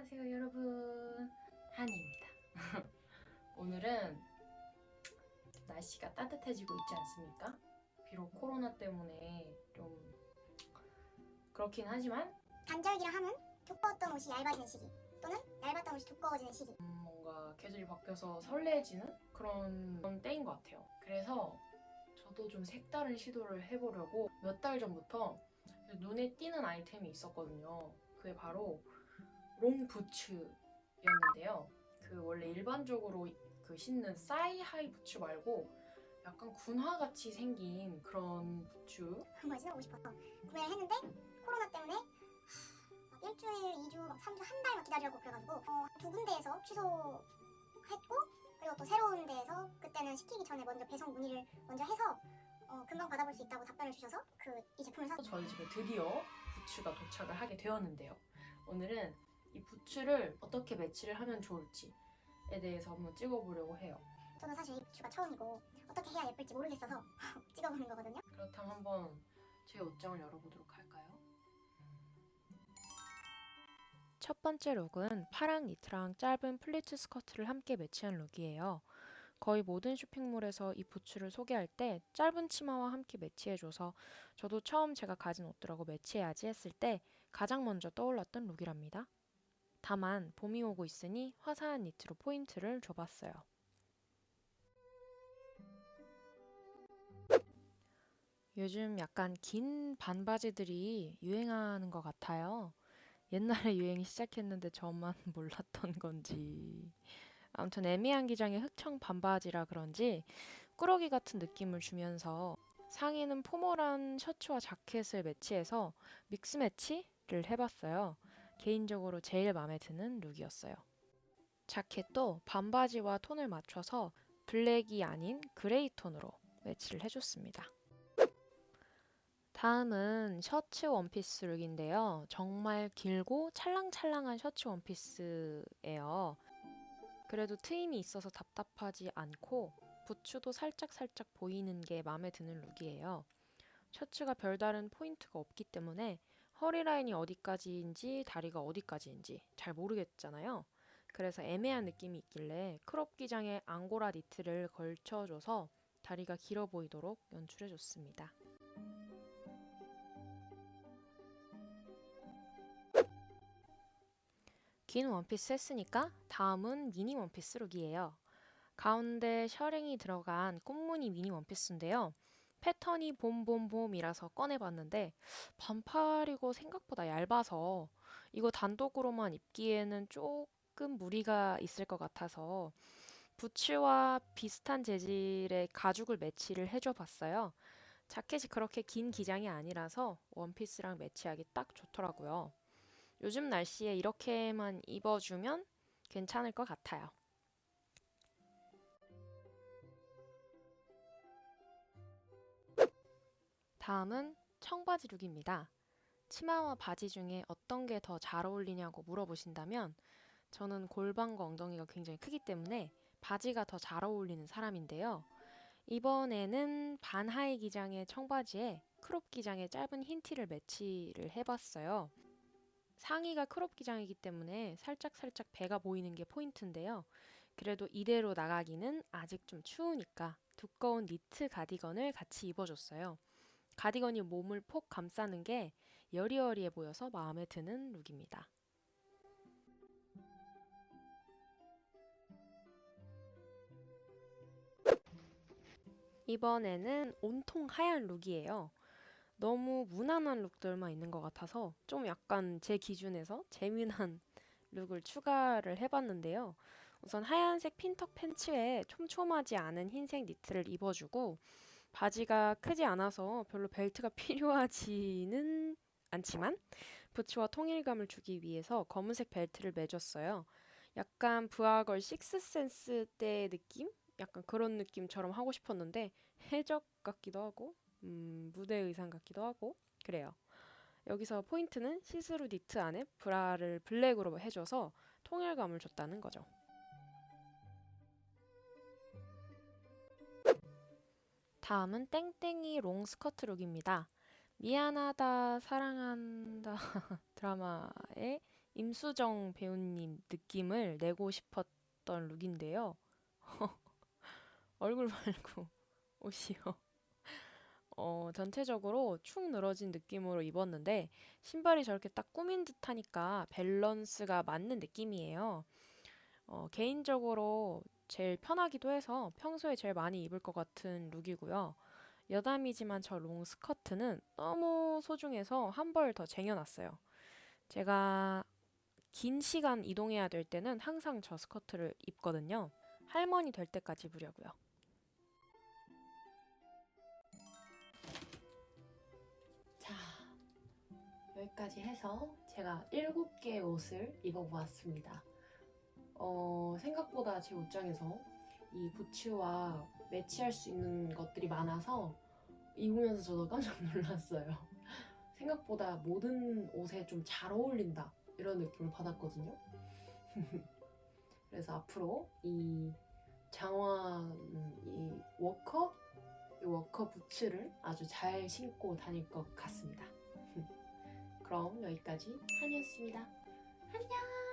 안녕하세요 여러분. 한이입니다. 오늘은 날씨가 따뜻해지고 있지 않습니까? 비록 코로나 때문에 좀 그렇긴 하지만 단절기라 함은 두꺼웠던 옷이 얇아지는 시기 또는 얇았던 옷이 두꺼워지는 시기. 음, 뭔가 계절이 바뀌어서 설레지는 그런, 그런 때인 것 같아요. 그래서 저도 좀 색다른 시도를 해보려고 몇 달 전부터 눈에 띄는 아이템이 있었거든요. 그게 바로 롱 부츠였는데요. 그 원래 일반적으로 그 신는 사이하이 부츠 말고 약간 군화같이 생긴 그런 부츠. 한번 신어보고 싶어서 구매를 했는데 코로나 때문에 하, 막 일주일, 이주, 막 3주, 한 달 막 기다리라고 그래가지고 어, 두 군데에서 취소했고 그리고 또 새로운 데에서 그때는 시키기 전에 먼저 배송 문의를 먼저 해서 어, 금방 받아볼 수 있다고 답변을 주셔서 그 이 제품을 샀어요. 저희 집에 드디어 부츠가 도착을 하게 되었는데요. 오늘은 이 부츠를 어떻게 매치를 하면 좋을지에 대해서 한번 찍어보려고 해요. 저는 사실 이 부츠가 처음이고 어떻게 해야 예쁠지 모르겠어서 찍어보는 거거든요. 그렇다면 한번 제 옷장을 열어보도록 할까요? 첫 번째 룩은 파랑 니트랑 짧은 플리츠 스커트를 함께 매치한 룩이에요. 거의 모든 쇼핑몰에서 이 부츠를 소개할 때 짧은 치마와 함께 매치해줘서 저도 처음 제가 가진 옷들하고 매치해야지 했을 때 가장 먼저 떠올랐던 룩이랍니다. 다만 봄이 오고 있으니 화사한 니트로 포인트를 줘봤어요. 요즘 약간 긴 반바지들이 유행하는 것 같아요. 옛날에 유행이 시작했는데 저만 몰랐던 건지. 아무튼 애매한 기장의 흑청 반바지라 그런지 꾸러기 같은 느낌을 주면서 상의는 포멀한 셔츠와 자켓을 매치해서 믹스 매치를 해봤어요. 개인적으로 제일 마음에 드는 룩이었어요. 자켓도 반바지와 톤을 맞춰서 블랙이 아닌 그레이 톤으로 매치를 해줬습니다. 다음은 셔츠 원피스 룩인데요. 정말 길고 찰랑찰랑한 셔츠 원피스예요. 그래도 트임이 있어서 답답하지 않고 부츠도 살짝살짝 보이는 게 마음에 드는 룩이에요. 셔츠가 별다른 포인트가 없기 때문에 허리 라인이 어디까지인지 다리가 어디까지인지 잘 모르겠잖아요. 그래서 애매한 느낌이 있길래 크롭 기장에 앙고라 니트를 걸쳐줘서 다리가 길어 보이도록 연출해줬습니다. 긴 원피스 했으니까 다음은 미니 원피스 룩이에요. 가운데 셔링이 들어간 꽃무늬 미니 원피스인데요. 패턴이 봄봄봄이라서 꺼내봤는데 반팔이고 생각보다 얇아서 이거 단독으로만 입기에는 조금 무리가 있을 것 같아서 부츠와 비슷한 재질의 가죽을 매치를 해줘 봤어요. 자켓이 그렇게 긴 기장이 아니라서 원피스랑 매치하기 딱 좋더라고요. 요즘 날씨에 이렇게만 입어주면 괜찮을 것 같아요. 다음은 청바지 룩입니다. 치마와 바지 중에 어떤 게 더 잘 어울리냐고 물어보신다면 저는 골반과 엉덩이가 굉장히 크기 때문에 바지가 더 잘 어울리는 사람인데요. 이번에는 반하이 기장의 청바지에 크롭 기장의 짧은 흰 티를 매치를 해봤어요. 상의가 크롭 기장이기 때문에 살짝살짝 배가 보이는 게 포인트인데요. 그래도 이대로 나가기는 아직 좀 추우니까 두꺼운 니트 가디건을 같이 입어줬어요. 가디건이 몸을 폭 감싸는 게 여리여리해 보여서 마음에 드는 룩입니다. 이번에는 온통 하얀 룩이에요. 너무 무난한 룩들만 있는 것 같아서 좀 약간 제 기준에서 재미난 룩을 추가를 해봤는데요. 우선 하얀색 핀턱 팬츠에 촘촘하지 않은 흰색 니트를 입어주고 바지가 크지 않아서 별로 벨트가 필요하지는 않지만 부츠와 통일감을 주기 위해서 검은색 벨트를 매줬어요. 약간 부하걸 식스센스 때 느낌? 약간 그런 느낌처럼 하고 싶었는데 해적 같기도 하고 음, 무대 의상 같기도 하고 그래요. 여기서 포인트는 시스루 니트 안에 브라를 블랙으로 해줘서 통일감을 줬다는 거죠. 다음은 땡땡이 롱 스커트 룩입니다. 미안하다 사랑한다 드라마에 임수정 배우님 느낌을 내고 싶었던 룩인데요. 얼굴 말고 옷이요. 어, 전체적으로 축 늘어진 느낌으로 입었는데 신발이 저렇게 딱 꾸민 듯 하니까 밸런스가 맞는 느낌이에요. 어, 개인적으로 제일 편하기도 해서 평소에 제일 많이 입을 것 같은 룩이고요. 여담이지만 저 롱 스커트는 너무 소중해서 한 벌 더 쟁여놨어요. 제가 긴 시간 이동해야 될 때는 항상 저 스커트를 입거든요. 할머니 될 때까지 입으려고요. 자, 여기까지 해서 제가 7개의 옷을 입어보았습니다. 어, 생각보다 제 옷장에서 이 부츠와 매치할 수 있는 것들이 많아서 입으면서 저도 깜짝 놀랐어요. 생각보다 모든 옷에 좀 잘 어울린다 이런 느낌을 받았거든요. 그래서 앞으로 이 장화 음, 이 워커 이 워커 부츠를 아주 잘 신고 다닐 것 같습니다. 그럼 여기까지 한이었습니다. 안녕.